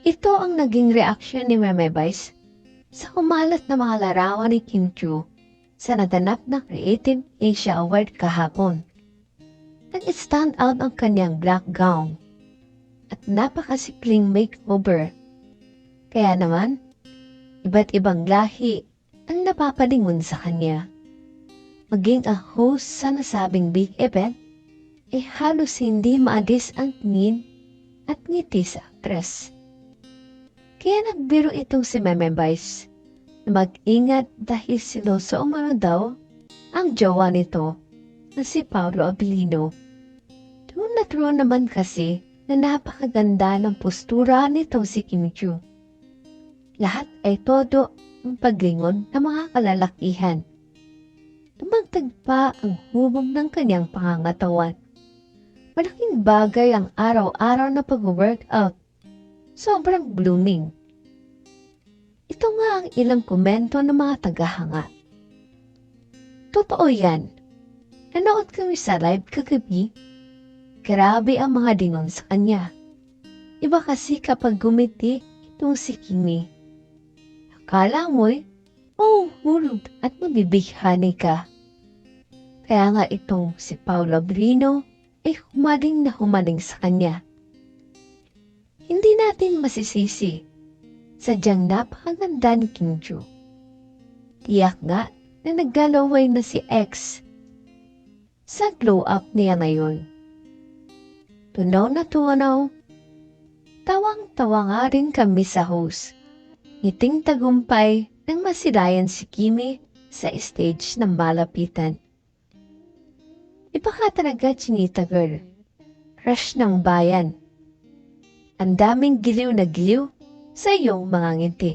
Ito ang naging reaksyon ni Meme Vice sa kumalat na mga larawan ni Kim Chu sa naganap na Creative Asia Award kahapon. Nag-stand out ang kanyang black gown at napakasikling makeover. Kaya naman, iba't ibang lahi ang napapalingon sa kanya. Maging ang host sa nasabing big event ay halos hindi maalis ang tingin at ngiti sa actress. Kaya nagbiro itong si Meme Vice na mag-ingat dahil siloso umano daw ang jowa nito na si Paolo Abilino. True na true naman kasi na napakaganda ng postura nitong si Kim Chu. Lahat ay todo ang paglingon ng mga kalalakihan. Tumagtag pa ang hubog ng kanyang pangangatawan. Malaking bagay ang araw-araw na pag-workout. Sobrang blooming. Ito nga ang ilang komento ng mga tagahanga. Totoo yan. Nanood kami sa live kagabi. Grabe ang mga dingon sa kanya. Iba kasi kapag gumiti itong si Kimi. Akala mo'y, oh, hulog at mabibighani ka. Kaya nga itong si Paula Brino ay humaling na humaling sa kanya. Hindi natin masisisi. Sadyang napakaganda ni Kim Joo. Tiyak nga na naggalaway na si X sa glow up niya ngayon. Tunaw na tunaw. Tawang-tawa nga rin kami sa host. Ngiting tagumpay nang masilayan si Kimi sa stage ng malapitan. Iba ka talaga, Chinita girl. Crush ng bayan. Ang daming giliw na giliw sa iyong mga ngiti.